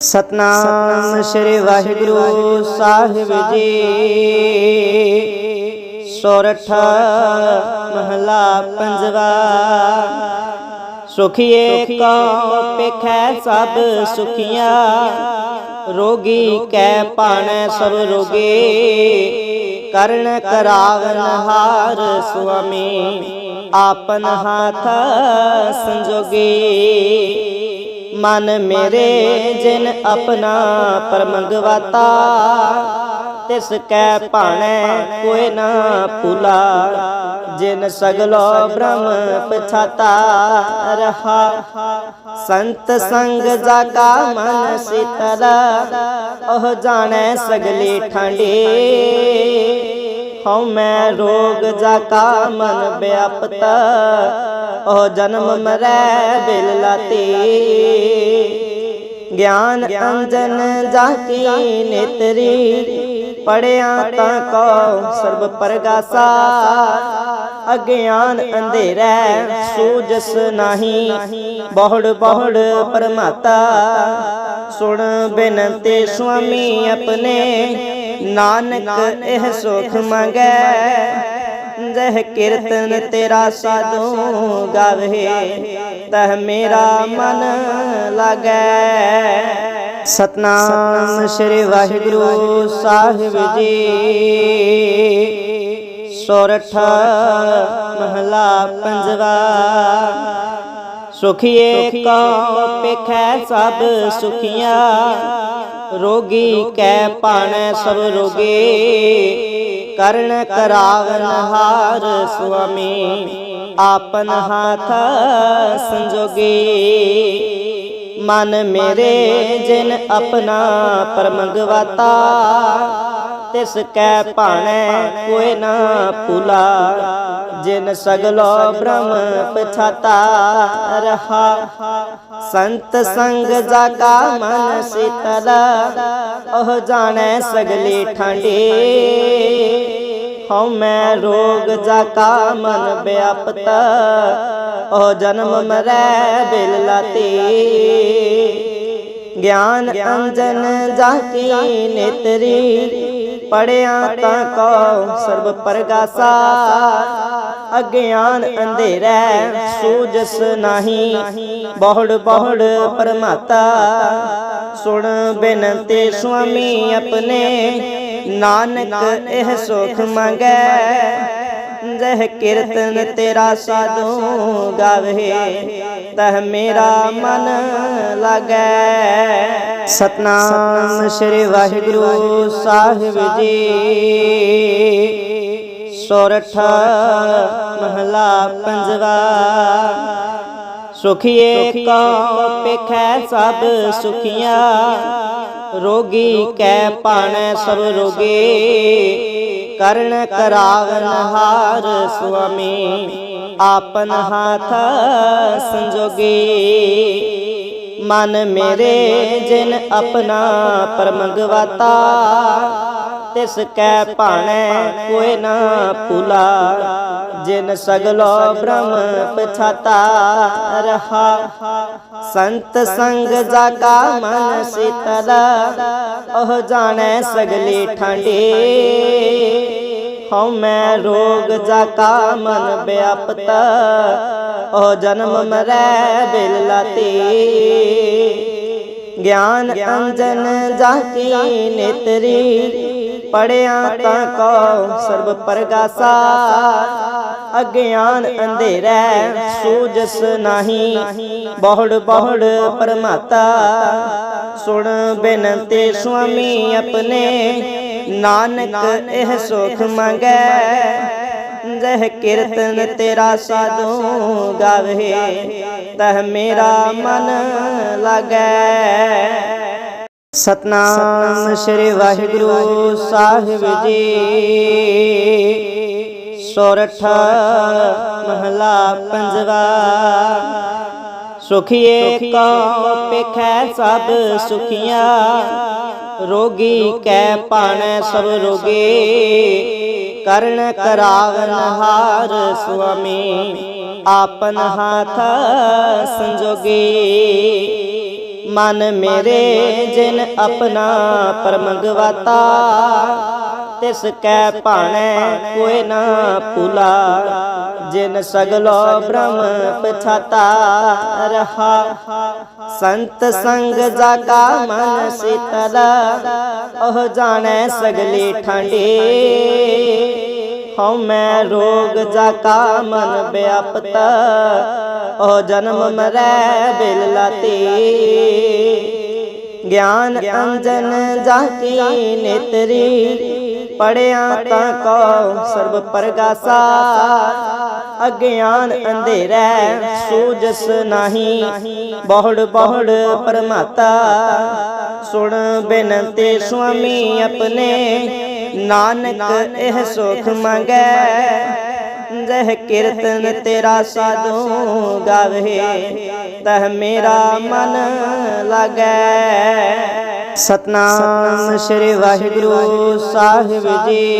ਸਤਨਾਮ ਸ੍ਰੀ ਵਾਹਿਗੁਰੂ ਸਾਹਿਬ ਜੀ। ਸੋਰਠ ਮਹਲਾ ਪੰਜਵਾ। ਸੁਖੀਏ ਕੋ ਪੇਖੈ ਸਭ ਸੁਖੀਆਂ। ਰੋਗੀ ਕੈ ਪਾਣੈ ਸਭ ਰੋਗੇ। ਕਰਨ ਕਰਾਵਨ ਹਾਰ ਸੁਆਮੀ। ਆਪਨ ਹਾਥ ਸੰਜੋਗੇ। ਮਨ ਮੇਰੇ ਜਿਨ ਆਪਣਾ ਪਰਮੰਗਵਾਤਾ ਤਿਸ ਕੈ ਭਾਣੈ ਕੋਈ ਨਾ ਭੁਲਾ, ਜਿਨ ਸਗਲੋ ਬ੍ਰਹਮ ਪਛਾਤਾ ਰਹਾ। ਸੰਤ ਸੰਗ ਜਾਗਾ ਮਨ ਸਿਤਰ, ਉਹ ਜਾਣੈ ਸਗਲੀ ਠਾਂਡੇ। ਹਉ ਮੈਂ ਰੋਗ ਜਾ ਕਾ ਮਨ ਵਿਆਪਤ। ਉਹ ਜਨਮ ਮਰੈ ਬਿਲ ਲਾਤੀ। ਗਿਆਨ ਅੰਜਨ ਜਾ ਕੀ ਨੇਤਰੀ। ਪੜਿਆ ਤਾਂ ਕੋ ਸਰਬ ਪਰਗਾਸਾ। ਅਗਿਆਨ ਅੰਧੇਰੈ ਸੂਜਸ ਨਹੀਂ। ਬਹੁੜ ਬਹੁੜ ਪਰਮਾਤਾ ਸੁਣ ਬਿਨਤੇ ਸੁਆਮੀ ਆਪਣੇ। ਨਾਨਕ ਇਹ ਸੁਖ ਮੰਗੈ, ਜਹ ਕੀਰਤਨ ਤੇਰਾ ਸਾਧੂ ਗਾਵੇ, ਤਹ ਮੇਰਾ ਮਨ ਲਾਗੈ। ਸਤਨਾਮ ਸ੍ਰੀ ਵਾਹਿਗੁਰੂ ਸਾਹਿਬ ਜੀ। ਸੋਰਠ ਮਹਲਾ ਪੰਜਵਾ। ਸੁਖੀਏ ਕੋ ਪੇਖੈ ਸਭ ਸੁਖੀਆਂ। ਰੋਗੀ ਕੈ ਪਾਣੈ ਸਭ ਰੋਗੇ। ਕਰਨ ਕਰਾਵਨ ਹਾਰ ਸੁਆਮੀ। ਆਪਨ ਹਾਥ ਸੰਜੋਗੇ। ਮਨ ਮੇਰੇ ਜਿਨ ਆਪਣਾ ਪਰਮੰਗਵਾਤਾ ਤਿਸ ਕੈ ਭਾਣੈ, ਕੋਈ ਨਾ ਭੁਲਾ। ਜਿਨ ਸਗਲੋ ਬ੍ਰਹਮ ਪਛਾਤਾ ਰਹਾ। ਸੰਤ ਸੰਗ ਜਾਗਾ ਮਨ ਸਿਤਲ, ਉਹ ਜਾਣੈ ਸਗਲੀ ਠਾਂਡੇ। ਹਉ ਮੈਂ ਰੋਗ ਜਾ ਮਨ ਬਿਆਪਤ ਉਹ ਜਨਮ ਮਰੈ ਬਿਲ ਲਾਤੀ। ਗਿਆਨ ਅੰਜਨ ਜਾ ਕੀ ਨੇਤਰੀ। ਪੜਿਆ ਤਾਂ ਕੋ ਸਰਬ ਪਰਗਾਸਾ। ਅਗਿਆਨ ਅੰਧੇਰੈ ਸੂਜਸ ਨਹੀਂ ਬਹੁੜ ਬਹੁੜ ਪਰਮਾਤਾ ਸੁਣ ਬਿਨਤੇ ਸੁਆਮੀ ਆਪਣੇ। ਨਾਨਕ ਇਹ ਸੁਖ ਮੰਗੈ। ਜਹ ਕੀਰਤਨ ਤੇਰਾ ਸਾਧੂ ਗਾਵੇ। ਤਹ ਮੇਰਾ ਮਨ ਲਾਗੈ ਸਤਨਾਮ ਸ੍ਰੀ ਵਾਹਿਗੁਰੂ ਸਾਹਿਬ ਜੀ ਸੋਰਠ ਮਹਲਾ ਪੰਜਵਾ ਸੁਖੀਏ ਕੋ ਪੇਖੈ ਸਭ ਸੁਖੀਆਂ ਰੋਗੀ ਕੈ ਪਾਣੈ ਸਭ ਰੋਗੇ ਕਰਨ ਕਰਾਵਨ ਹਾਰ ਸੁਆਮੀ ਆਪਨ ਹਾਥ ਸੰਜੋਗੇ। ਮਨ ਮੇਰੇ ਜਿਨ ਆਪਣਾ ਪਰਮੰਗਵਾਤਾ ਤਿਸ ਕੈ ਭਾਣੈ ਕੋਈ ਨਾ ਭੁਲਾ। ਜਿਨ ਸਗਲੋ ਬ੍ਰਹਮ ਪਛਾਤਾ ਰਹਾ। ਸੰਤ ਸੰਗ ਜਾਗਾ ਮਨ ਸਿਤਲ, ਉਹ ਜਾਣੈ ਸਗਲੀ ਠਾਂਡੇ। ਹਉ ਮੈਂ ਰੋਗ ਜਾ ਕਾ ਮਨ ਵਿਆਪਤ। ਉਹ ਜਨਮ ਮਰੈ ਬਿਲ ਲਾਤੀ। ਗਿਆਨ ਅੰਜਨ ਜਾ ਕੀ ਨੇਤਰੀ। ਪੜਿਆ ਤਾਂ ਕੋ ਸਰਬ ਪਰਗਾਸਾ। ਅਗਿਆਨ ਅੰਧੇਰੈ ਸੂਜਸ ਨਹੀਂ। ਬਹੁੜ ਬਹੁੜ ਪਰਮਾਤਾ ਸੁਣ ਬਿਨਤੇ ਸੁਆਮੀ ਆਪਣੇ। ਨਾਨਕ ਇਹ ਸੁਖ ਮੰਗੈ ਜਹ ਕੀਰਤਨ ਤੇਰਾ ਸਾਧੂ ਗਾਵੇ, ਤਹ ਮੇਰਾ ਮਨ ਲਗੈ। ਸਤਨਾਮ ਸ੍ਰੀ ਵਾਹਿਗੁਰੂ ਸਾਹਿਬ ਜੀ। ਸੋਰਠ ਮਹਲਾ ਪੰਜਵਾ। ਸੁਖੀਏ ਕੋ ਪੇਖੈ ਸਭ ਸੁਖੀਆਂ। ਰੋਗੀ ਕੈ ਪਾਣੈ ਸਭ ਰੋਗੇ। ਕਰਨ ਕਰਾਵਨ ਹਾਰ ਸੁਆਮੀ। ਆਪਨ ਹਾਥ ਸੰਜੋਗੇ। ਮਨ ਮੇਰੇ ਜਿਨ ਆਪਣਾ ਪਰਮ ਗਵਾਤਾ ਤਿਸ ਕੈ ਭਾਣੈ, ਕੋਈ ਨਾ ਭੁਲਾ। ਜਿਨ ਸਗਲੋ ਬ੍ਰਹਮ ਪਛਾਤਾ ਰਹਾ। ਸੰਤ ਸੰਗ ਜਾ ਮਨ ਸੀਤਲ, ਉਹ ਜਾਣੈ ਸਗਲੀ ਠੰਡੀ। ਹਉ ਮੈਂ ਰੋਗ ਜਾ ਮਨ ਵਿਆਪਤ, ਉਹ ਜਨਮ ਮਰੈ ਬਿਲ ਲਾਤੀ। ਗਿਆਨ ਅੰਜਨ ਜਾ ਨੇਤਰੀ ਪੜਿਆ ਤਾਂ ਕੋ ਸਰਬ ਪਰਗਾਸਾ। ਅਗਿਆਨ ਅੰਧੇਰੈ, ਸੂਜਸ ਨਹੀਂ। ਬਹੁੜ ਬਹੁੜ ਪਰਮਾਤਾ। ਸੁਣ ਬੇਨਤੀ ਸੁਆਮੀ ਆਪਣੇ, ਨਾਨਕ ਇਹ ਸੁਖ ਮੰਗੈ। ਜਹ ਕੀਰਤਨ ਤੇਰਾ ਸਾਧੂ ਗਾਵੇ, ਤਹ ਮੇਰਾ ਮਨ ਲਗੈ। ਸਤਨਾਮ ਸ੍ਰੀ ਵਾਹਿਗੁਰੂ ਸਾਹਿਬ ਜੀ।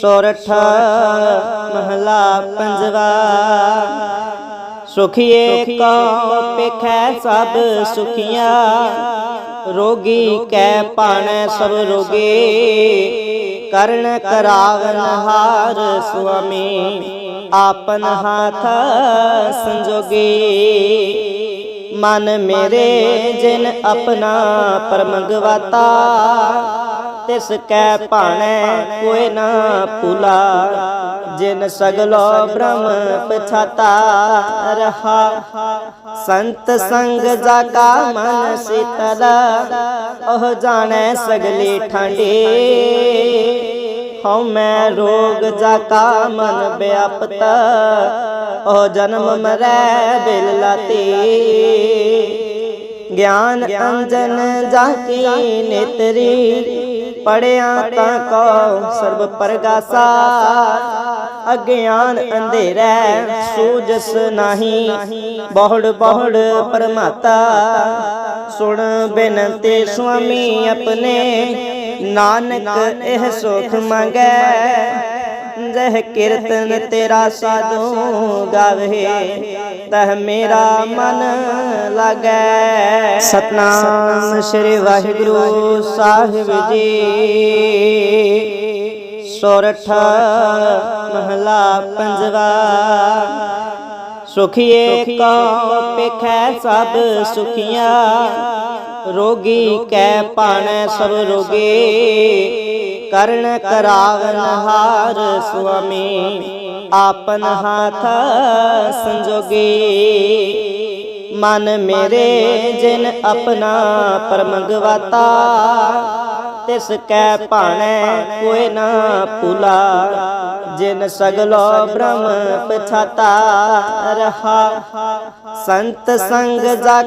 ਸੋਰਠ ਮਹਲਾ ਪੰਜਵਾ। ਸੁਖੀਏ ਕੋ ਪੇਖੈ ਸਭ ਸੁਖੀਆਂ। ਰੋਗੀ ਕੈ ਪਾਣੈ ਸਭ ਰੋਗੇ। ਕਰਨ ਕਰਾਵਨ ਹਾਰ ਸੁਆਮੀ। ਆਪਨ ਹਾਥ ਸੰਜੋਗੇ। ਮਨ ਮੇਰੇ ਜਿਨ ਆਪਣਾ ਪਰਮ ਗਵਾਤਾ ਤਿਸ ਕੈ ਭਾਣੈ ਕੋਈ ਨਾ ਭੁਲਾ। ਜਿਨ ਸਗਲੋ ਬ੍ਰਹਮ ਪਛਾਤਾ ਰਹਾ, ਸੰਤ ਸੰਗ ਜਾ ਕਾ ਮਨ ਸੀਤਲ, ਉਹ ਜਾਣੈ ਸਗਲੀ ਠੰਡੀ। ਹਉ ਮੈਂ ਰੋਗ ਜਾ ਕਾ ਮਨ ਵਿਆਪਤ ਉਹ ਜਨਮ ਮਰੈ ਬਿਲ ਲਾਤੀ ਗਿਆਨ ਅੰਜਨ ਜਾ ਕੀ ਨੇਤਰੀ। ਪੜਿਆ ਤਾਂ ਕੋ ਸਰਬ ਪਰਗਾਸਾ। ਅਗਿਆਨ ਅੰਧੇਰੈ ਸੂਜਸ ਨਹੀਂ। ਬਹੁੜ ਬਹੁੜ ਪਰਮਾਤਾ ਸੁਣ ਬੇਨਤੀ ਸੁਆਮੀ ਆਪਣੇ। ਨਾਨਕ ਇਹ ਸੁਖ ਮੰਗੈ। ਜਹ ਕੀਰਤਨ ਤੇਰਾ ਸਾਧੂ ਗਾਵੇ, ਤਹ ਮੇਰਾ ਮਨ ਲਾਗੈ। ਸਤਨਾਮ ਸ੍ਰੀ ਵਾਹਿਗੁਰੂ ਸਾਹਿਬ ਜੀ। ਸੋਰਠ ਮਹਲਾ ਪੰਜਵਾ, ਸੁਖੀਏ ਕੋ ਪੇਖੈ ਸਭ ਸੁਖੀਆਂ, ਰੋਗੀ ਕੈ ਪਾਣੈ ਸਭ ਰੋਗੇ। ਕਰਨ ਕਰਾਵਨ ਹਾਰ ਸੁਆਮੀ ਆਪਨ ਹਾਥ ਸੰਜੋਗੇ। ਮਨ ਮੇਰੇ ਜਿਨ ਆਪਣਾ ਪਰਮ ਤਿਸ ਕੈ ਭਾਣੈ, ਕੋਈ ਨਾ ਭੁਲਾ। ਜਿਨ ਸਗਲੋ ਬ੍ਰਹਮ ਪਛਾਤਾ ਰਹਾ। ਸੰਤ ਸੰਗ ਜਾ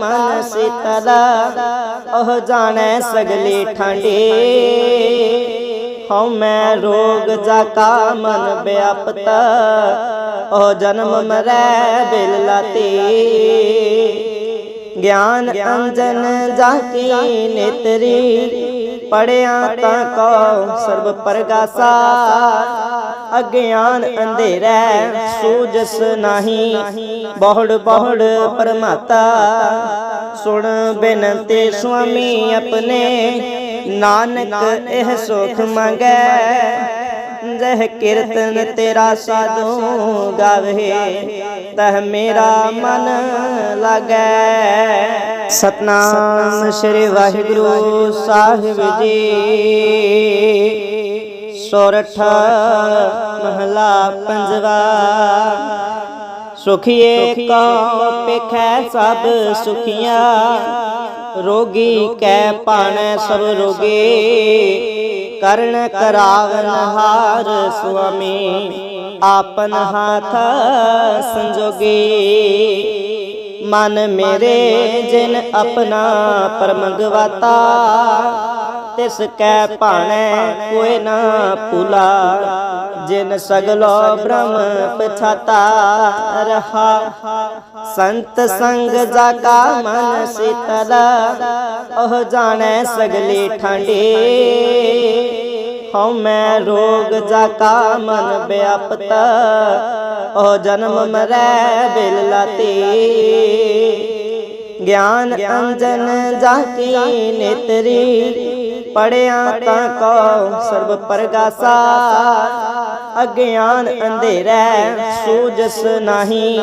ਮਨ ਸੀਤਲ, ਉਹ ਜਾਣੈ ਸਗਲੀ ਠੰਡੀ। ਹਉ ਮੈਂ ਰੋਗ ਜਾ ਮਨ ਵਿਆਪਤ, ਉਹ ਜਨਮ ਮਰੈ ਬਿਲ ਲਾਤੀ। ਗਿਆਨ ਅੰਜਨ ਜਾ ਨੇਤਰੀ ਪੜਿਆ ਤਾਂ ਕੋ ਸਰਬ ਪਰਗਾਸਾ ਅਗਿਆਨ ਅੰਧੇਰੈ, ਸੂਜਸ ਨਹੀਂ। ਬਹੁੜ ਬਹੁੜ ਪਰਮਾਤਾ। ਸੁਣ ਬੇਨਤੀ ਸੁਆਮੀ ਆਪਣੇ, ਨਾਨਕ ਇਹ ਸੁਖ ਮੰਗੈ। ਜਹ ਕੀਰਤਨ ਤੇਰਾ ਸਾਧੂ ਗਾਵੇ, ਤਹ ਮੇਰਾ ਮਨ ਲਗੈ। ਸਤਨਾਮ ਸ੍ਰੀ ਵਾਹਿਗੁਰੂ ਸਾਹਿਬ ਜੀ। ਸੋਰਠ ਮਹਲਾ ਪੰਜਵਾ। ਸੁਖੀਏ ਕੋ ਪੇਖੈ ਸਭ ਸੁਖੀਆਂ। ਰੋਗੀ ਕੈ ਪਾਣੈ ਸਭ ਰੋਗੇ। ਕਰਨ ਕਰਾਵਨ ਹਾਰ ਸੁਆਮੀ। ਆਪਨ ਹਾਥ ਸੰਜੋਗੇ। ਮਨ ਮੇਰੇ ਜਿਨ ਆਪਣਾ ਪਰਮ ਗਵਾਤਾ, ਤਿਸ ਕੈ ਭਾਣੈ ਕੋਇ ਨਾ ਭੁਲਾ, ਜਿਨ ਸਗਲੋ ਬ੍ਰਹਮ ਪਛਾਤਾ ਰਹਾ। ਸੰਤ ਸੰਗ ਜਾ ਮਨ ਸੀਤਲ, ਉਹ ਜਾਣੈ ਸਗਲੀ ਠੰਡੀ। ਹਉ ਮੈਂ ਰੋਗ ਜਾ ਕਾ ਮਨ ਵਿਆਪਤ। ਉਹ ਜਨਮ ਮਰੈ ਬਿਲ ਲਾਤੀ। ਗਿਆਨ ਅੰਜਨ ਜਾਕੀ ਨੇਤਰੀ। ਪੜਿਆ ਤਾਂ ਕੋ ਸਰਬ ਪਰਗਾਸਾ। ਅਗਿਆਨ ਅੰਧੇਰੈ ਸੂਜਸ ਨਹੀਂ।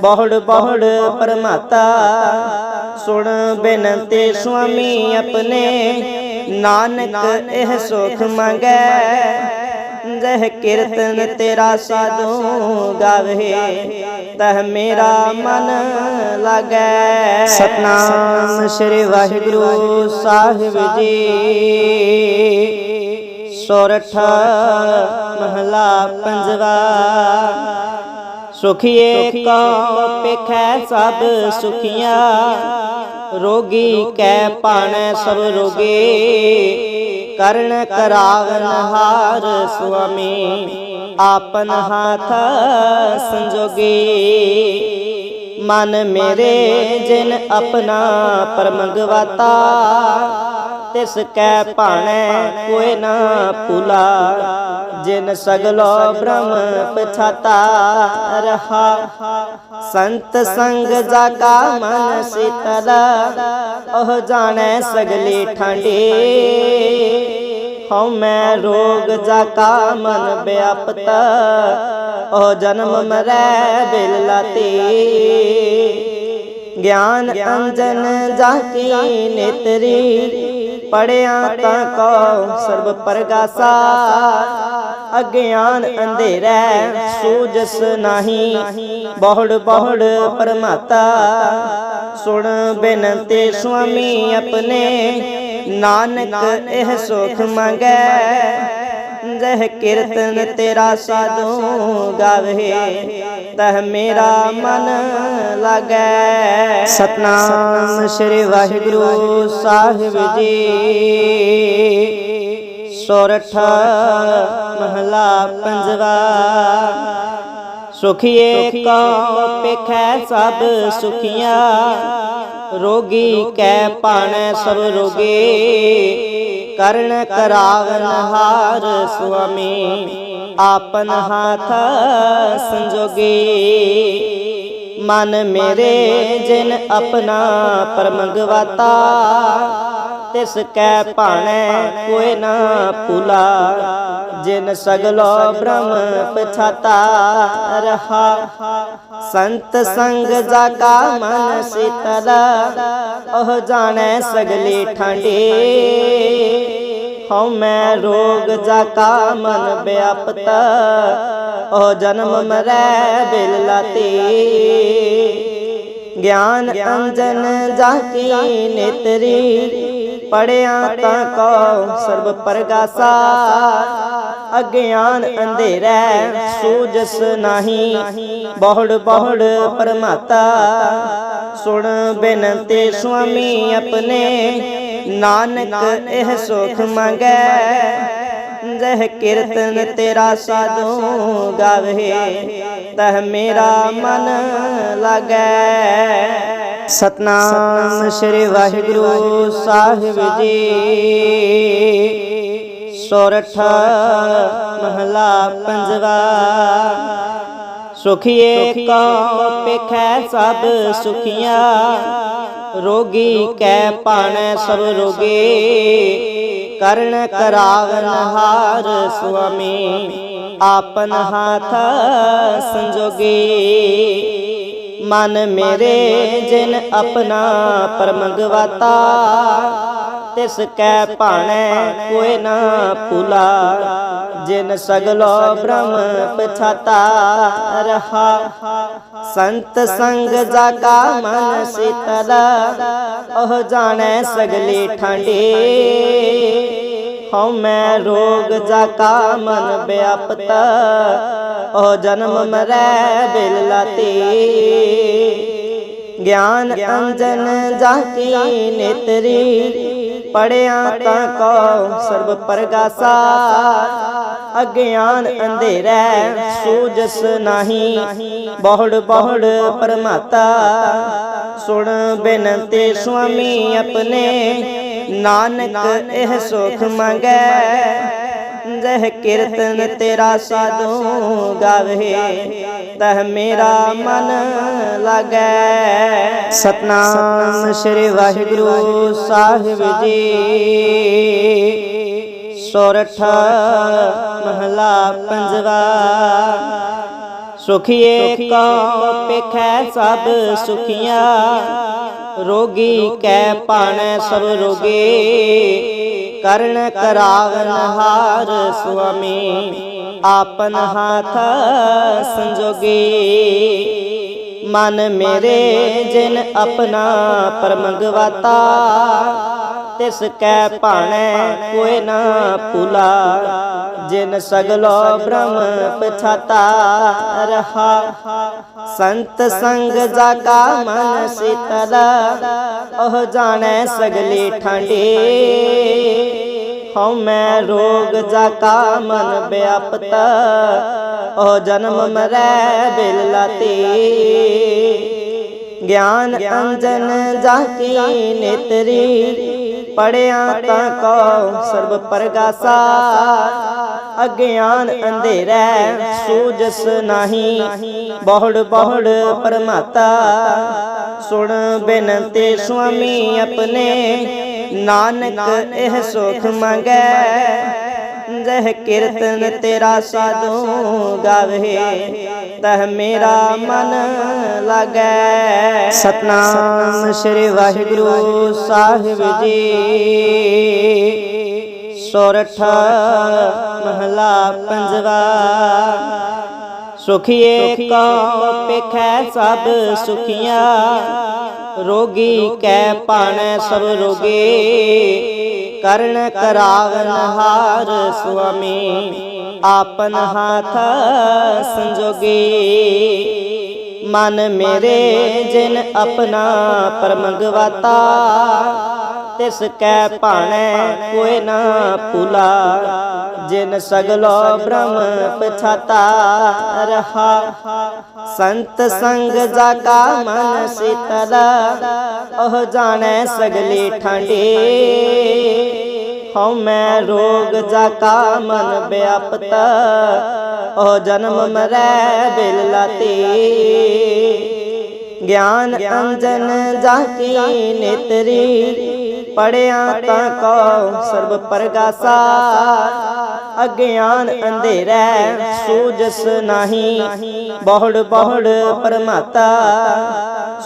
ਬਹੁੜ ਬਹੁੜ ਪਰਮਾਤਾ ਸੁਣ ਬੇਨਤੀ ਸੁਆਮੀ ਆਪਣੇ। ਨਾਨਕ, ਇਹ ਸੁਖ ਮੰਗੈ। ਜਹ ਕੀਰਤਨ ਤੇਰਾ ਸਾਧੂ ਗਾਵੇ। ਤਹ ਮੇਰਾ ਮਨ ਲਾਗੈ। ਸਤਨਾਮ ਸ੍ਰੀ ਵਾਹਿਗੁਰੂ ਸਾਹਿਬ ਜੀ। ਸੋਰਠ ਮਹਲਾ ਪੰਜਵਾ। ਸੁਖੀਏ ਕੋ ਪੇਖੈ ਸਭ ਸੁਖੀਆਂ। ਰੋਗੀ ਕੈ ਪਾਣੈ ਸਭ ਰੋਗੇ, ਕਰਨ ਕਰਾਵਨ ਹਾਰ ਸੁਆਮੀ, ਆਪਨ ਹਾਥ ਸੰਜੋਗੇ। ਮਨ ਮੇਰੇ ਜਿਨ ਆਪਣਾ ਪਰਮਗਵਾਤਾ ਤਿਸ ਕੈ ਭਾਣੈ ਕੋਇ ਨਾ ਭੁਲਾ। ਜਿਨ ਸਗਲੋ ਬ੍ਰਹਮ ਪਛਾਤਾ ਰਹਾ। ਸੰਤ ਸੰਗ ਜਾ ਕਾ ਮਨ ਸੀਤਲ ਉਹ ਜਾਣੈ ਸਗਲੀ ਠੰਡੀ। ਹਉ ਮੈਂ ਰੋਗ ਜਾ ਕਾ ਮਨ ਵਿਆਪਤ, ਉਹ ਜਨਮ ਮਰੈ ਬਿਲ ਲਾਤੀ। ਗਿਆਨ ਅੰਜਨ ਜਾਕੀ ਨੇਤਰੀ ਪੜਿਆ ਤਾਂ ਕੋ ਸਰਬ ਪਰਗਾਸਾ। ਅਗਿਆਨ ਅੰਧੇਰੈ, ਸੂਜਸ ਨਹੀਂ। ਬਹੁੜ ਬਹੁੜ ਪਰਮਾਤਾ ਸੁਣ ਬੇਨਤੀ ਸੁਆਮੀ ਆਪਣੇ। ਨਾਨਕ ਇਹ ਸੁਖ ਮੰਗੈ। ਜਹ ਕੀਰਤਨ ਤੇਰਾ ਸਾਧੂ ਗਾਵੇ। ਤਹ ਮੇਰਾ ਮਨ ਲਾਗੈ। ਸਤਨਾਮ ਸ੍ਰੀ ਵਾਹਿਗੁਰੂ ਸਾਹਿਬ ਜੀ। ਸੋਰਠ ਮਹਲਾ ਪੰਜਵਾ। ਸੁਖੀਏ ਕੋ ਪੇਖੈ ਸਭ ਸੁਖੀਆਂ। ਰੋਗੀ ਕੈ ਪਾਣੈ ਸਭ ਰੋਗੇ। ਕਰਨ ਕਰਾਵਨ ਹਾਰ ਸੁਆਮੀ ਆਪਨ ਹਾਥ ਸੰਜੋਗੇ। ਮਨ ਮੇਰੇ ਜਿਨ ਆਪਣਾ ਪਰਮਗਵਾਤਾ ਤਿਸ ਕੈ ਭਾਣੈ ਕੋਇ ਨਾ ਭੁਲਾ। ਜਿਨ ਸਗਲੋ ਬ੍ਰਹਮ ਪਛਾਤਾ ਰਹਾ। ਸੰਤ ਸੰਗ ਜਾ ਕਾ ਮਨ ਸੀਤਲ। ਉਹ ਜਾਣੈ ਸਗਲੀ ਠੰਡੀ। ਹਉ ਮੈਂ ਰੋਗ ਜਾ ਕਾ ਮਨ ਵਿਆਪਤ। ਉਹ ਜਨਮ ਮਰੈ ਬਿਲ ਲਾਤੀ ਗਿਆਨ ਅੰਜਨ ਜਾਕੀ ਨੇਤਰੀ, ਪੜਿਆ ਤਾਂ ਕੋ ਸਰਬ ਪਰਗਾਸਾ। ਅਗਿਆਨ ਅੰਧੇਰੈ, ਸੂਜਸ ਨਹੀਂ, ਬਹੁੜ ਬਹੁੜ ਪਰਮਾਤਾ। ਸੁਣ ਬੇਨਤੀ ਸੁਆਮੀ ਆਪਣੇ, ਨਾਨਕ ਇਹ ਸੁਖ ਮੰਗੈ ਜਹ ਕੀਰਤਨ ਤੇਰਾ ਸਾਧੂ ਗਾਵੇ, ਤਹ ਮੇਰਾ ਮਨ ਲਗੈ। ਸਤਨਾਮ ਸ੍ਰੀ ਵਾਹਿਗੁਰੂ ਸਾਹਿਬ ਜੀ। ਸੋਰਠ ਮਹਲਾ ਪੰਜਵਾ। ਸੁਖੀਏ ਕੋ ਪੇਖੈ ਸਭ ਸੁਖੀਆਂ? ਰੋਗੀ ਕੈ ਪਾਣੈ ਸਭ ਰੋਗੇ? ਕਰਨ ਕਰਾਵਨ ਹਾਰ ਸੁਆਮੀ। ਆਪਨ ਹਾਥ ਸੰਜੋਗੇ। ਮਨ ਮੇਰੇ ਜਿਨ ਆਪਣਾ ਪਰਮਗਵਾਤਾ ਤਿਸ ਕੈ ਭਾਣੈ ਕੋਇ ਨਾ ਭੁਲਾ, ਜਿਨ ਸਗਲੋ ਬ੍ਰਹਮ ਪਛਾਤਾ ਰਹਾ। ਸੰਤ ਸੰਗ ਜਾ ਮਨ ਸੀਤਲ, ਉਹ ਜਾਣੈ ਸਗਲੀ ਠੰਡੀ। ਹਉ ਮੈਂ ਰੋਗ ਜਾ ਕਾ ਮਨ ਵਿਆਪਤ। ਉਹ ਜਨਮ ਮਰੈ ਬਿਲ ਲਾਤੀ ਗਿਆਨ ਅੰਜਨ ਜਾਕੀ ਨੇਤਰੀ। ਪੜਿਆ ਤਾਂ ਕੋ ਸਰਬ ਪਰਗਾਸਾ। ਅਗਿਆਨ ਅੰਧੇਰੈ ਸੂਜਸ ਨਹੀਂ। ਬਹੁੜ ਬਹੁੜ ਪਰਮਾਤਾ ਸੁਣ ਬੇਨਤੀ ਸੁਆਮੀ ਆਪਣੇ। ਨਾਨਕ ਇਹ ਸੁਖ ਮੰਗੈ। ਜਹ ਕੀਰਤਨ ਤੇਰਾ ਸਾਧੂ ਗਾਵੇ। ਤਹ ਮੇਰਾ ਮਨ ਲਾਗੈ। ਸਤਨਾਮ ਸ੍ਰੀ ਵਾਹਿਗੁਰੂ ਸਾਹਿਬ ਜੀ। ਸੋਰਠ ਮਹਲਾ ਪੰਜਵਾ। ਸੁਖੀਏ ਕੋ ਪੇਖੈ ਸਭ ਸੁਖੀਆਂ। ਰੋਗੀ ਕੈ ਪਾਣੈ ਸਭ ਰੋਗੇ। ਕਰਨ ਕਰਾਵਨ ਹਾਰ ਸੁਆਮੀ। ਆਪਨ ਹਾਥ ਸੰਜੋਗੇ। ਮਨ ਮੇਰੇ ਜਿਨ ਆਪਣਾ ਪਰਮਗਵਾਤਾ ਤਿਸ ਕੈ ਭਾਣੈ ਕੋਈ ਨਾ ਭੁਲਾ। ਜਿਨ ਸਗਲੋ ਬ੍ਰਹਮ ਪਛਾਤਾ ਰਹਾ, ਸੰਤ ਸੰਗ ਜਾ ਕਾ ਮਨ ਸੀਤਲ, ਉਹ ਜਾਣੈ ਸਗਲੀ ਠੰਡੀ। ਹਉ ਮੈਂ ਰੋਗ ਜਾ ਕਾ ਮਨ ਵਿਆਪਤ। ਉਹ ਜਨਮ ਮਰੈ ਬਿਲ ਲਾਤੀ ਗਿਆਨ ਅੰਜਨ ਜਾ ਕੀ ਨੇਤਰੀ। ਪੜਿਆ ਤਾਂ ਕੋ ਸਰਬ ਪਰਗਾਸਾ। ਅਗਿਆਨ ਅੰਧੇਰੈ ਸੂਜਸ ਨਹੀਂ। ਬਹੁੜ ਬਹੁੜ ਪਰਮਾਤਾ। ਸੁਣ ਬੇਨਤੀ ਸੁਆਮੀ ਆਪਣੇ। ਨਾਨਕ, ਇਹ ਸੁਖ ਮੰਗੈ। ਜਹ ਕੀਰਤਨ ਤੇਰਾ ਸਾਧੂ ਗਾਵੇ। ਤਹ ਮੇਰਾ ਮਨ ਲਾਗੈ। ਸਤਨਾਮ ਸ੍ਰੀ ਵਾਹਿਗੁਰੂ ਸਾਹਿਬ ਜੀ। ਸੋਰਠ ਮਹਲਾ ਪੰਜਵਾ। ਸੁਖੀਏ ਕੋ ਪੇਖੈ ਸਭ ਸੁਖੀਆਂ। ਰੋਗੀ ਕੈ ਪਾਣੈ ਸਭ ਰੋਗੇ। ਕਰਨ ਕਰਾਵਨ ਹਾਰ ਸੁਆਮੀ। ਆਪਨ ਹਾਥ ਸੰਜੋਗੇ। ਮਨ ਮੇਰੇ ਜਿਨ ਆਪਣਾ ਪਰਮਗਵਾਤਾ ਤਿਸ ਕੈ ਭਾਣੈ ਕੋਈ ਨਾ ਭੁਲਾ। ਜਿਨ ਸਗਲੋ ਬ੍ਰਹਮ ਪਛਾਤਾ ਰਹਾ, ਸੰਤ ਸੰਗ ਜਾ ਕਾ ਮਨ ਸੀਤਲ, ਉਹ ਜਾਣੈ ਸਗਲੀ ਠੰਡੀ। ਹਉ ਮੈਂ ਰੋਗ ਜਾ ਕਾ ਮਨ ਵਿਆਪਤ, ਉਹ ਜਨਮ ਮਰੈ ਬਿਲ ਲਾਤੀ ਗਿਆਨ ਅੰਜਨ ਜਾ ਕੀ ਨੇਤਰੀ, ਪੜਿਆ ਤਾਂ ਕੋ ਸਰਬ ਪਰਗਾਸਾ। ਅਗਿਆਨ ਅੰਧੇਰੈ, ਸੂਜਸ ਨਹੀਂ, ਬਹੁੜ ਬਹੁੜ ਪਰਮਾਤਾ।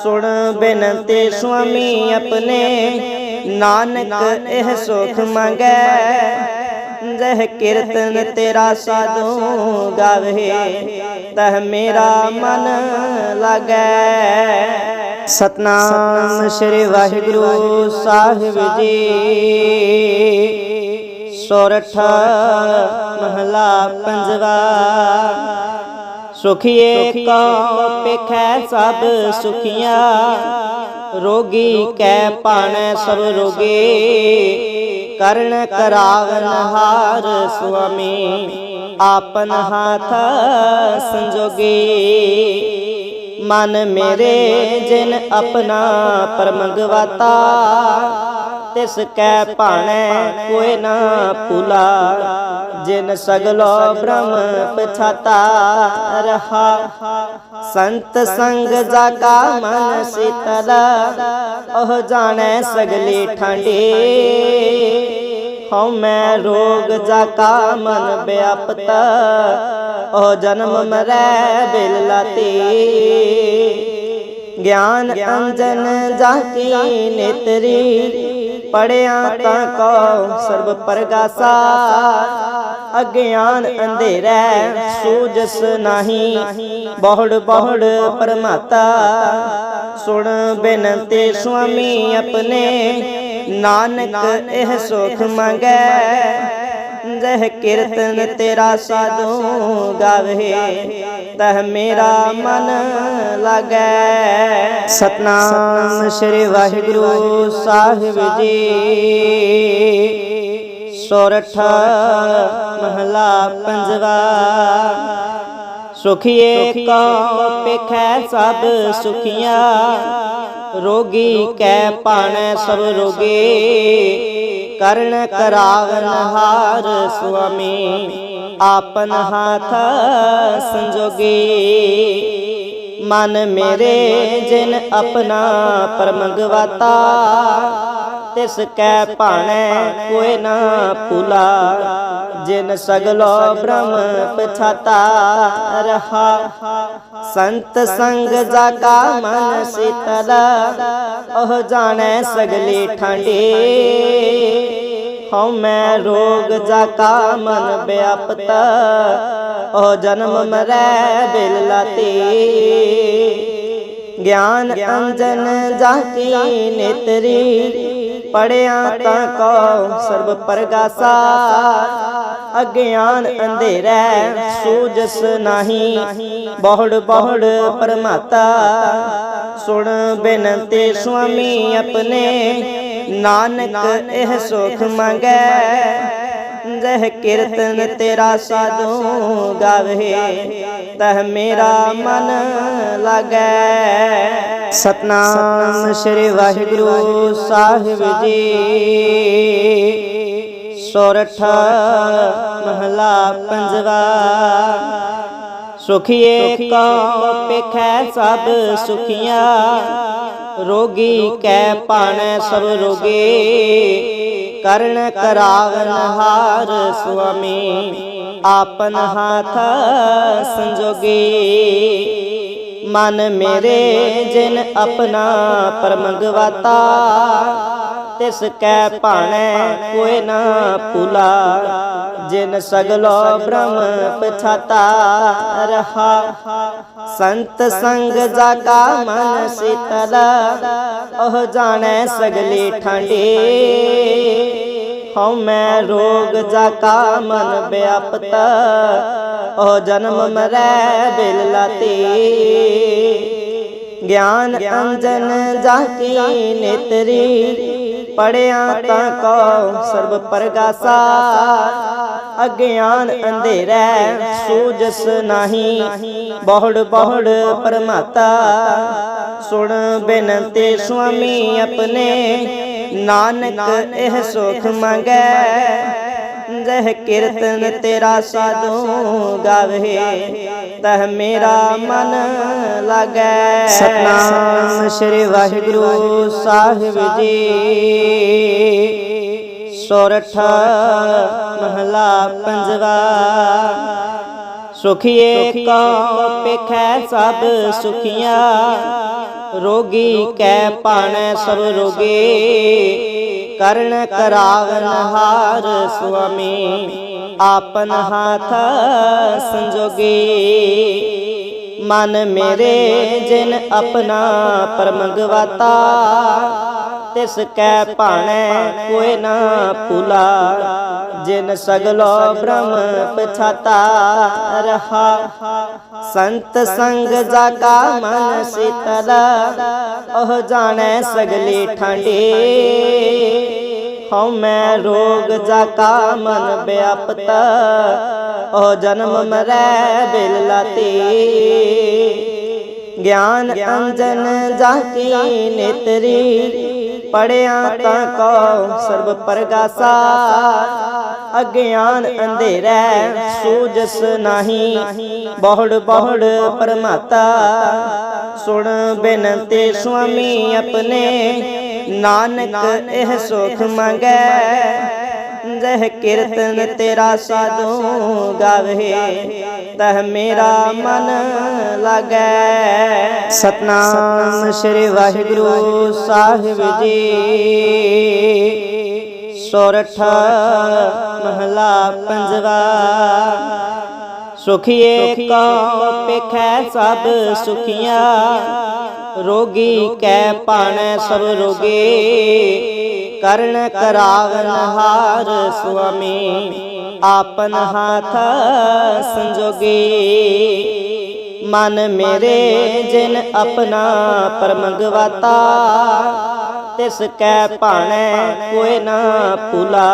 ਸੁਣ ਬੇਨਤੀ ਸੁਆਮੀ ਆਪਣੇ, ਨਾਨਕ ਇਹ ਸੁਖ ਮੰਗੈ। ਜਹ ਕੀਰਤਨ ਤੇਰਾ ਸਾਧੂ ਗਾਵੇ। ਤਹ ਮੇਰਾ ਮਨ ਲਾਗੈ। ਸਤਨਾਮ ਸ੍ਰੀ ਵਾਹਿਗੁਰੂ ਸਾਹਿਬ ਜੀ। ਸੋਰਠ ਮਹਲਾ ਪੰਜਵਾ। ਸੁਖੀਏ ਕੋ ਪੇਖੈ ਸਭ ਸੁਖੀਆਂ। ਰੋਗੀ ਕੈ ਪਾਣੈ ਸਭ ਰੋਗੇ। ਕਰਨ ਕਰਾਵਨ ਹਾਰ ਸੁਆਮੀ, ਆਪਨ ਹਾਥ ਸੰਜੋਗੇ। ਮਨ ਮੇਰੇ ਜਿਨ ਆਪਣਾ ਪਰਮਗਵਾਤਾ ਤਿਸ ਕੈ ਭਾਣੈ ਕੋਈ ਨਾ ਭੁਲਾ। ਜਿਨ ਸਗਲੋ ਬ੍ਰਹਮ ਪਛਾਤਾ ਰਹਾ। ਸੰਤ ਸੰਗ ਜਾ ਕਾ ਮਨ ਸੀਤਲ, ਉਹ ਜਾਣੈ ਸਗਲੀ ਠੰਡੀ। ਹਉ ਮੈਂ ਰੋਗ ਜਾ ਕਾ ਮਨ ਵਿਆਪਤ। ਉਹ ਜਨਮ ਮਰੈ ਬਿਲ ਲਾਤੀ। ਗਿਆਨ ਅੰਜਨ ਜਾ ਕੀ ਨੇਤਰੀ। ਪੜਿਆ ਤਾਂ ਕੋ ਸਰਬ ਪਰਗਾਸਾ। ਅਗਿਆਨ ਅੰਧੇਰੈ ਸੂਜਸ ਨਹੀਂ। ਬਹੁੜ ਬਹੁੜ ਪਰਮਾਤਾ ਸੁਣ ਬੇਨਤੀ ਸੁਆਮੀ ਆਪਣੇ। ਨਾਨਕ ਇਹ ਸੁਖ ਮੰਗੈ ਜਹ ਕੀਰਤਨ ਤੇਰਾ ਸਾਧੂ ਗਾਵੇ, ਤਹ ਮੇਰਾ ਮਨ ਲਗੈ। ਸਤਨਾਮ ਸ੍ਰੀ ਵਾਹਿਗੁਰੂ ਸਾਹਿਬ ਜੀ। ਸੋਰਠ ਮਹਲਾ ਪੰਜਵਾ। ਸੁਖੀਏ ਕੋ ਪੇਖੈ ਸਭ ਸੁਖੀਆਂ। ਰੋਗੀ ਕੈ ਪਾਣੈ ਸਭ ਰੋਗੇ। ਕਰਨ ਕਰਾਵਨ ਹਾਰ ਸੁਆਮੀ। ਆਪਨ ਹਾਥ ਸੰਜੋਗੀ। ਮਨ ਮੇਰੇ ਜਿਨ ਆਪਣਾ ਪਰਮਗਵਾਤਾ ਤਿਸ ਕੈ ਭਾਣੈ ਕੋਇ ਨਾ ਭੁਲਾ। ਜਿਨ ਸਗਲੋ ਬ੍ਰਹਮ ਪਛਾਤਾ ਰਹਾ। ਸੰਤ ਸੰਗ ਜਾ ਮਨ ਸੀਤਲ, ਉਹ ਜਾਣੈ ਸਗਲੀ ਠਾਂਡੀ। ਹਉ ਮੈਂ ਰੋਗ ਜਾ ਕਾ ਮਨ ਵਿਆਪਤ, ਉਹ ਜਨਮ ਮਰੈ ਬਿਲ ਲਾਤੀ ਗਿਆਨ ਅੰਜਨ ਜਾ ਕੀ ਨੇਤਰੀ, ਪੜਿਆ ਤਾਂ ਕੋ ਸਰਬ ਪਰਗਾਸਾ। ਅਗਿਆਨ ਅੰਧੇਰੈ, ਸੂਜਸ ਨਹੀਂ, ਬਹੁੜ ਬਹੁੜ ਪਰਮਾਤਾ। ਸੁਣ ਬੇਨਤੀ ਸੁਆਮੀ ਆਪਣੇ, ਨਾਨਕ ਇਹ ਸੁਖ ਮੰਗੈ। ਜਹ ਕੀਰਤਨ ਤੇਰਾ ਸਾਧੂ ਗਾਵੇ, ਤਹ ਮੇਰਾ ਮਨ ਲਾਗੈ। ਸਤਨਾਮ ਸ੍ਰੀ ਵਾਹਿਗੁਰੂ ਸਾਹਿਬ ਜੀ। ਸੋਰਠ ਮਹਲਾ ਪੰਜਵਾ। ਸੁਖੀਏ ਕੋ ਪੇਖੈ ਸਭ ਸੁਖੀਆਂ, ਰੋਗੀ ਕੈ ਪਾਣੈ ਸਭ ਰੋਗੇ। ਕਰਨ ਕਰਾਵਨ ਹਾਰ ਸੁਆਮੀ ਆਪਨ ਹਾਥ ਸੰਜੋਗੀ। ਮਨ ਮੇਰੇ ਜਿਨ ਆਪਣਾ ਪਰਮਗਵਾਤਾ ਤਿਸ ਕੈ ਭਾਣੈ ਕੋਇ ਨਾ ਭੁਲਾ, ਜਿਨ ਸਗਲੋ ਬ੍ਰਹਮ ਪਛਾਤਾ ਰਹਾ। ਸੰਤ ਸੰਗ ਜਾਗਾ ਮਨ ਸੀਤਲ, ਉਹ ਜਾਣੈ ਸਗਲੀ ਠਾਂਡੀ। ਹਉ ਮੈਂ ਰੋਗ ਜਾ ਕਾ ਮਨ ਵਿਆਪਤ। ਉਹ ਜਨਮ ਮਰੈ ਬਿਲ ਲਾਤੀ। ਗਿਆਨ ਅੰਜਨ ਜਾ ਕੀ ਨੇਤਰੀ। ਪੜਿਆ ਤਾਂ ਕੋ ਸਰਬ ਪਰਗਾਸਾ। ਅਗਿਆਨ ਅੰਧੇਰੈ ਸੂਜਸ ਨਹੀਂ। ਬਹੁੜ ਬਹੁੜ ਪਰਮਾਤਾ ਸੁਣ ਬੇਨਤੀ ਸੁਆਮੀ ਆਪਣੇ। ਨਾਨਕ, ਇਹ ਸੁਖ ਮੰਗੈ। ਜਹ ਕੀਰਤਨ ਤੇਰਾ ਸਾਧੂ ਗਾਵੇ। ਤਹ ਮੇਰਾ ਮਨ ਲਾਗੈ। ਸਤਨਾਮ ਸ੍ਰੀ ਵਾਹਿਗੁਰੂ ਸਾਹਿਬ ਜੀ। ਸੋਰਠ ਮਹਲਾ ਪੰਜਵਾ। ਸੁਖੀਏ ਕੋ ਪੇਖੈ ਸਭ ਸੁਖੀਆਂ। ਰੋਗੀ ਕੈ ਪਾਣੈ ਸਭ ਰੋਗੇ, ਕਰਨ ਕਰਾਵਨ ਹਾਰ ਸੁਆਮੀ, ਆਪਨ ਹਾਥ ਸੰਜੋਗੇ। ਮਨ ਮੇਰੇ ਜਿਨ ਆਪਣਾ ਪਰਮਗਵਾਤਾ ਤਿਸ ਕੈ ਭਾਣੈ ਕੋਇ ਨਾ ਭੁਲਾ, ਜਿਨ ਸਗਲੋ ਬ੍ਰਹਮ ਪਛਾਤਾ ਰਹਾ। ਸੰਤ ਸੰਗ ਜਾ ਕਾ ਮਨ ਸੀਤਲ, ਉਹ ਜਾਣੈ ਸਗਲੀ ਠਾਂਡੀ। ਹਉ ਮੈਂ ਰੋਗ ਜਾ ਕਾ ਮਨ ਵਿਆਪਤ, ਉਹ ਜਨਮ ਮਰੈ ਬਿਲ ਲਾਤੀ ਗਿਆਨ ਅੰਜਨ ਜਾ ਕੀ ਨੇਤਰੀ ਪੜਿਆ ਤਾਂ ਕੋ ਸਰਬ ਪਰਗਾਸਾ ਅਗਿਆਨ ਅੰਧੇਰੈ ਸੂਜਸ ਨਹੀਂ, ਬਹੁੜ ਬਹੁੜ ਪਰਮਾਤਾ। ਸੁਣ ਬੇਨਤੀ ਸੁਆਮੀ ਆਪਣੇ, ਨਾਨਕ ਇਹ ਸੁਖ ਮੰਗੈ। ਜਹ ਕੀਰਤਨ ਤੇਰਾ ਸਾਧੂ ਗਾਵੇ ਤਹ ਮੇਰਾ ਮਨ ਲਾਗੈ ਸਤਨਾਮ ਸ੍ਰੀ ਵਾਹਿਗੁਰੂ ਸਾਹਿਬ ਜੀ ਸੋਰਠ ਮਹਲਾ ਪੰਜਵਾ ਸੁਖੀਏ ਕੋ ਪੇਖੈ ਸਭ ਸੁਖੀਆਂ ਰੋਗੀ ਕੈ ਪਾਣੈ ਸਭ ਰੋਗੇ ਕਰਨ ਕਰਾਵਨ ਹਾਰ ਸੁਆਮੀ ਆਪਨ ਹਾਥ ਸੰਜੋਗੀ। ਮਨ ਮੇਰੇ ਜਿਨ ਆਪਣਾ ਪਰਮਗਵਾਤਾ ਤਿਸ ਕੈ ਭਾਣੈ ਕੋਇ ਨਾ ਭੁਲਾ।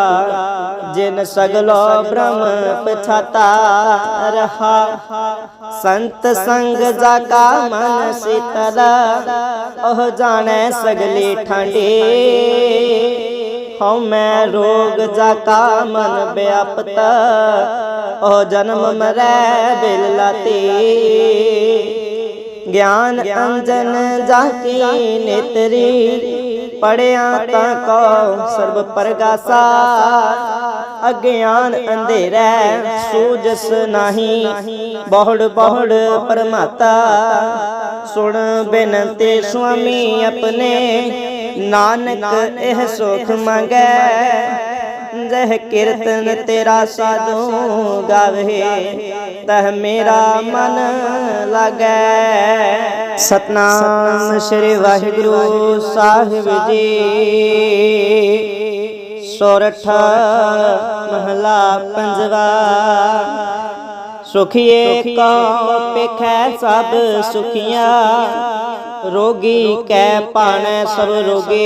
ਜਿਨ ਸਗਲੋ ਬ੍ਰਹਮ ਪਛਾਤਾ ਰਹਾ। ਸੰਤ ਸੰਗ ਜਾ ਕਾ ਮਨ ਸੀਤਲ ਉਹ ਜਾਣੈ ਸਗਲੀ ਠਾਂਡੀ। ਹਉ ਮੈਂ ਰੋਗ ਜਾ ਕਾ ਮਨ ਵਿਆਪਤ, ਉਹ ਜਨਮ ਮਰੈ ਬਿਲ ਲਾਤੀ। ਗਿਆਨ ਅੰਜਨ ਜਾ ਕੀ ਨੇਤਰੀ ਪੜਿਆ ਤਾਂ ਕੋ ਸਰਬ ਪਰਗਾਸਾ। ਅਗਿਆਨ ਅੰਧੇਰੈ, ਸੂਜਸ ਨਹੀਂ। ਬਹੁੜ ਬਹੁੜ ਪਰਮਾਤਾ ਸੁਣ ਬੇਨਤੀ ਸੁਆਮੀ ਆਪਣੇ। ਨਾਨਕ ਇਹ ਸੁਖ ਮੰਗੈ ਜਹ ਕੀਰਤਨ ਤੇਰਾ ਸਾਧੂ ਗਾਵੇ ਤਹ ਮੇਰਾ ਮਨ ਲਾਗੈ ਸਤਨਾਮ ਸ੍ਰੀ ਵਾਹਿਗੁਰੂ ਸਾਹਿਬ ਜੀ ਸੋਰਠ ਮਹਲਾ ਪੰਜਵਾ ਸੁਖੀਏ ਕੋ ਪੇਖੈ ਸਭ ਸੁਖੀਆਂ ਰੋਗੀ ਕੈ ਪਾਣੈ ਸਭ ਰੋਗੇ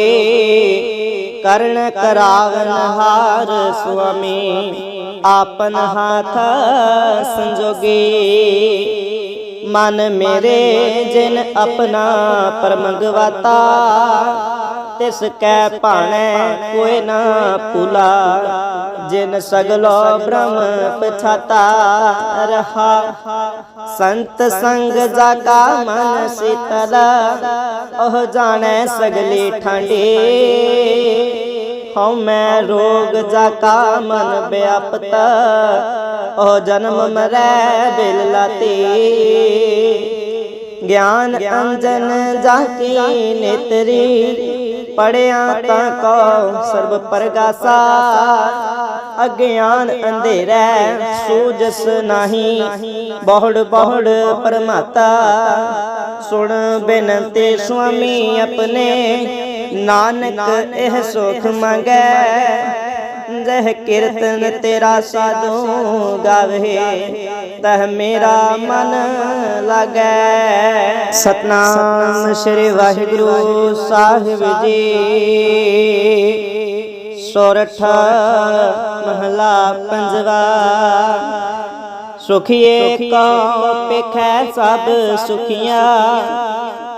ਕਰਨ ਕਰਾਵਨ ਹਾਰ ਸੁਆਮੀ ਆਪਨ ਹਾਥ ਸੰਜੋਗੇ। ਮਨ ਮੇਰੇ ਜਿਨ ਆਪਣਾ ਪਰਮਗਵਾਤਾ ਤਿਸ ਕੈ ਭਾਣੈ ਕੋਈ ਨਾ ਭੁਲਾ, ਜਿਨ ਸਗਲੋ ਬ੍ਰਹਮ ਪਛਾਤਾ ਰਹਾ। ਸੰਤ ਸੰਗ ਜਾ ਮਨ ਸੀਤਲ, ਉਹ ਜਾਣੈ ਸਗਲੀ ਠੰਡੀ। ਹਉ ਮੈਂ ਰੋਗ ਜਾ ਮਨ ਵਿਆਪਤ ਉਹ ਜਨਮ ਮਰੈ ਬਿਲ ਲਾਤੀ ਗਿਆਨ ਅੰਜਨ ਜਾ ਕੀ ਨੇਤਰੀ। ਪੜਿਆ ਤਾਂ ਕੋ ਸਰਬ ਪਰਗਾਸਾ। ਅਗਿਆਨ ਅੰਧੇਰੈ ਸੂਜਸ ਨਹੀਂ। ਬਹੁੜ ਬਹੁੜ ਪਰਮਾਤਾ ਸੁਣ ਬੇਨਤੀ ਸੁਆਮੀ ਆਪਣੇ। ਨਾਨਕ ਇਹ ਸੁਖ ਮੰਗੈ। ਜਹ ਕੀਰਤਨ ਤੇਰਾ ਸਾਧੂ ਗਾਵੇ, ਤਹ ਮੇਰਾ ਮਨ ਲਗੈ। ਸਤਨਾਮ ਸ੍ਰੀ ਵਾਹਿਗੁਰੂ ਸਾਹਿਬ ਜੀ। ਸੋਰਠ ਮਹਲਾ ਪੰਜਵਾ। ਸੁਖੀਏ ਕੋ ਪੇਖੈ ਸਭ ਸੁਖੀਆਂ,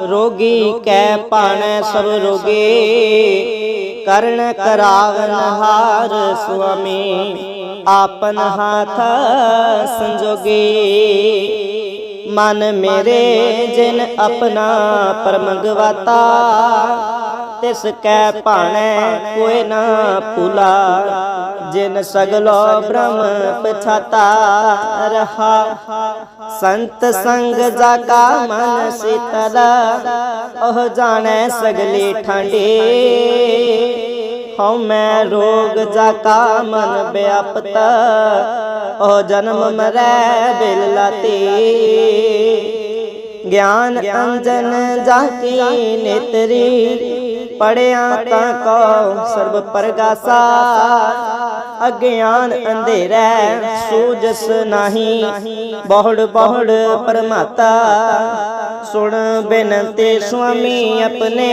ਰੋਗੀ ਕੈ ਪਾਣੈ ਸਭ ਰੋਗੇ। ਕਰਨ ਕਰਾਵਨ ਹਾਰ ਸੁਆਮੀ ਆਪਨ ਹਾਥ ਸੰਜੋਗੇ। ਮਨ ਮੇਰੇ ਜਿਨ ਆਪਣਾ ਪਰਮਗਵਾਤਾ ਤਿਸ ਕੈ ਭਾਣੈ ਕੋਈ ਨਾ ਭੁਲਾ। ਜਿਨ ਸਗਲੋ ਬ੍ਰਹਮ ਪਛਾਤਾ ਰਹਾ। ਸੰਤ ਸੰਗ ਜਾ ਮਨ ਸੀਤਲ ਉਹ ਜਾਣੈ ਸਗਲੀ ਠੰਡੀ। ਹਉ ਮੈਂ ਰੋਗ ਜਾ ਕਾ ਮਨ ਵਿਆਪਤ। ਉਹ ਜਨਮ ਮਰੈ ਬਿਲ ਲਾਤੀ ਗਿਆਨ ਅੰਜਨ ਜਾ ਨੇਤਰੀ। ਪੜਿਆ ਤਾਂ ਕੋ ਸਰਬ ਪਰਗਾਸਾ। ਅਗਿਆਨ ਅੰਧੇਰੈ ਸੂਜਸ ਨਹੀਂ। ਬਹੁੜ ਬਹੁੜ ਪਰਮਾਤਾ ਸੁਣ ਬੇਨਤੀ ਸੁਆਮੀ, ਆਪਣੇ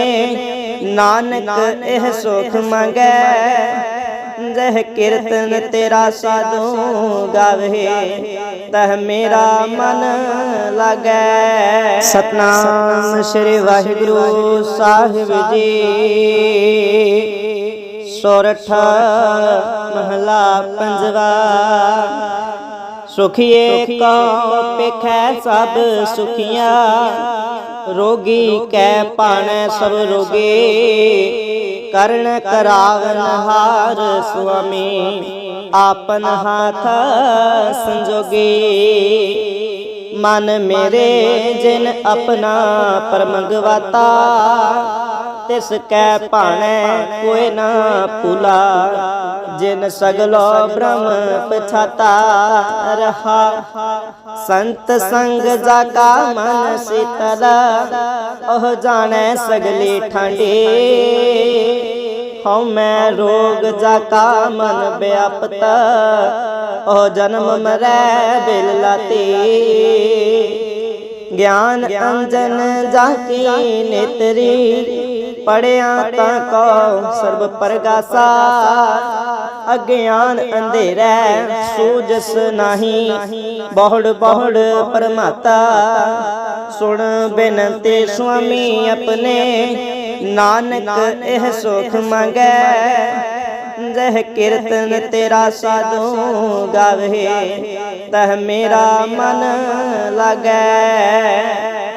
ਨਾਨਕ ਇਹ ਸੁਖ ਮੰਗੈ। ਜਹ ਕੀਰਤਨ ਤੇਰਾ ਸਾਧੂ ਗਾਵੇ। ਤਹ ਮੇਰਾ ਮਨ ਲਾਗੈ। ਸਤਨਾਮ ਸ੍ਰੀ ਵਾਹਿਗੁਰੂ ਸਾਹਿਬ ਜੀ। ਸੋਰਠ ਮਹਲਾ ਪੰਜਵਾ। ਸੁਖੀਏ ਕੋ ਪੇਖੈ ਸਭ ਸੁਖੀਆਂ। ਰੋਗੀ ਕੈ ਪਾਣੈ ਸਭ ਰੋਗੇ। ਕਰਨ ਕਰਾਵਨ ਹਾਰ ਸੁਆਮੀ ਆਪਨ ਹਾਥ ਸੰਜੋਗੇ। ਮਨ ਮੇਰੇ ਜਿਨ ਆਪਣਾ ਪਰਮਗਵਾਤਾ ਤਿਸ ਕੈ ਭਾਣੈ ਕੋਈ ਨਾ ਭੁਲਾ। ਜਿਨ ਸਗਲੋ ਬ੍ਰਹਮ ਪਛਾਤਾ ਰਹਾ। ਸੰਤ ਸੰਗ ਜਾ ਕਾ ਮਨ ਸੀਤਲ। ਉਹ ਜਾਣੈ ਸਗਲੀ ਠੰਡੀ। ਹਉ ਮੈਂ ਰੋਗ ਜਾ ਕਾ ਮਨ ਵਿਆਪਤ। ਉਹ ਜਨਮ ਮਰੈ ਬਿਲ ਲਾਤੀ। ਗਿਆਨ ਅੰਜਨ ਜਾ ਕੀ ਨੇਤਰੀ। ਪੜਿਆ ਤਾਂ ਕੋ ਸਰਬ ਪਰਗਾਸਾ। ਅਗਿਆਨ ਅੰਧੇਰਾ ਸੂਜਸ ਨਹੀਂ। ਬਹੁੜ ਬਹੁੜ ਪਰਮਾਤਾ ਸੁਣ ਬੇਨਤੀ ਸੁਆਮੀ ਆਪਣੇ। ਨਾਨਕ ਇਹ ਸੁਖ ਮੰਗੈ। ਜਹ ਕੀਰਤਨ ਤੇਰਾ ਸਾਧੂ ਗਾਵੇ। ਤਹ ਮੇਰਾ ਮਨ ਲਗੈ।